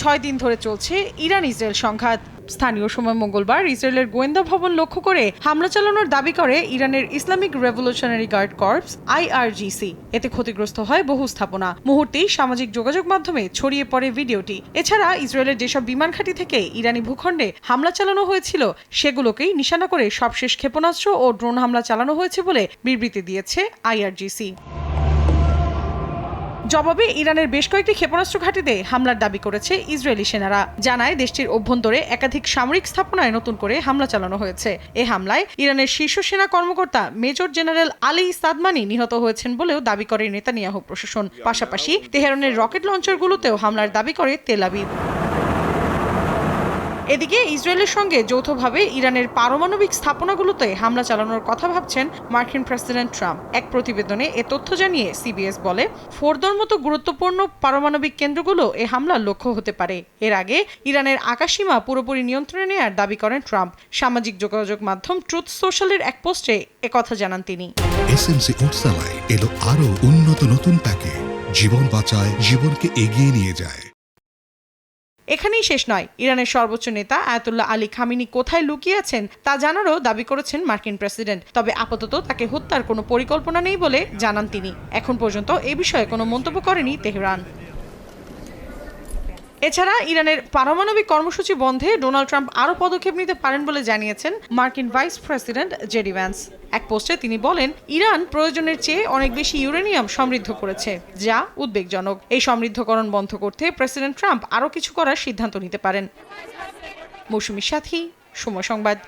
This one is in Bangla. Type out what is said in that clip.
ছয় দিন ধরে চলছে ইরান ইসরায়েল সংঘাত। স্থানীয় সময় মঙ্গলবার ইসরায়েলের গোয়েন্দা ভবন লক্ষ্য করে হামলা চালানোর দাবি করে ইরানের Islamic revolutionary guard corps, IRGC. এতে ক্ষতিগ্রস্ত হয় বহু স্থাপনা। মুহূর্তেই সামাজিক যোগাযোগ মাধ্যমে ছড়িয়ে পড়ে ভিডিওটি। এছাড়া ইসরায়েলের যেসব বিমান ঘাঁটি থেকে ইরানি ভূখণ্ডে হামলা চালানো হয়েছিল, সেগুলোকেই নিশানা করে সবশেষ ক্ষেপণাস্ত্র ও ড্রোন হামলা চালানো হয়েছে বলে বিবৃতি দিয়েছে আইআরজিসি। জবাবে ইরানের বেশ কয়েকটি ক্ষেপণাস্ত্র ঘাঁটিতে হামলার দাবি করেছে ইসরায়েলি সেনারা। জানায়, দেশটির অভ্যন্তরে একাধিক সামরিক স্থাপনায় নতুন করে হামলা চালানো হয়েছে। এ হামলায় ইরানের শীর্ষ সেনা কর্মকর্তা মেজর জেনারেল আলী সাদমানি নিহত হয়েছেন বলেও দাবি করে নেতানিয়াহ প্রশাসন। পাশাপাশি তেহরানের রকেট লঞ্চারগুলোতেও হামলার দাবি করে তেল আবিব। এদিকে ইসরায়েলের সঙ্গে যৌথভাবে ইরানের পারমাণবিক স্থাপনাগুলোতে হামলা চালানোর কথা ভাবছেন মার্কিন প্রেসিডেন্ট ট্রাম্প। এক প্রতিবেদনে এ তথ্য জানিয়ে সিবিএস বলে, ফোরদর মতো গুরুত্বপূর্ণ পারমাণবিক কেন্দ্রগুলো এ হামলার লক্ষ্য হতে পারে। এর আগে ইরানের আকাশসীমা পুরোপুরি নিয়ন্ত্রণে নেওয়ার দাবি করেন ট্রাম্প। সামাজিক যোগাযোগ মাধ্যম ট্রুথ সোশ্যালের এক পোস্টে একথা জানান তিনি। এসএমসি উটসালাই এলো আরও উন্নত নতুন প্যাকে। জীবন বাঁচায়, জীবনকে এগিয়ে নিয়ে যায়। এখানেই শেষ নয়। ইরানের সর্বোচ্চ নেতা আয়াতুল্লাহ আলী খামিনি কোথায় লুকিয়ে আছেন তা জানারও দাবি করেছেন মার্কিন প্রেসিডেন্ট। তবে আপাতত তাকে হত্যার কোনো পরিকল্পনা নেই বলে জানান তিনি। এখন পর্যন্ত এ বিষয়ে কোনো মন্তব্য করেনি তেহরান। এছাড়া ইরানের পারমাণবিক কর্মসূচি বন্ধে ডোনাল্ড ট্রাম্প আরও পদক্ষেপ নিতে পারেন বলে জানিয়েছেন মার্কিন ভাইস প্রেসিডেন্ট জেডি ভ্যান্স। এক পোস্টে তিনি বলেন, ইরান প্রয়োজনের চেয়ে অনেক বেশি ইউরেনিয়াম সমৃদ্ধ করেছে, যা উদ্বেগজনক। এই সমৃদ্ধকরণ বন্ধ করতে প্রেসিডেন্ট ট্রাম্প আরও কিছু করার সিদ্ধান্ত নিতে পারেন। মৌসুমী সাথী, সময় সংবাদ।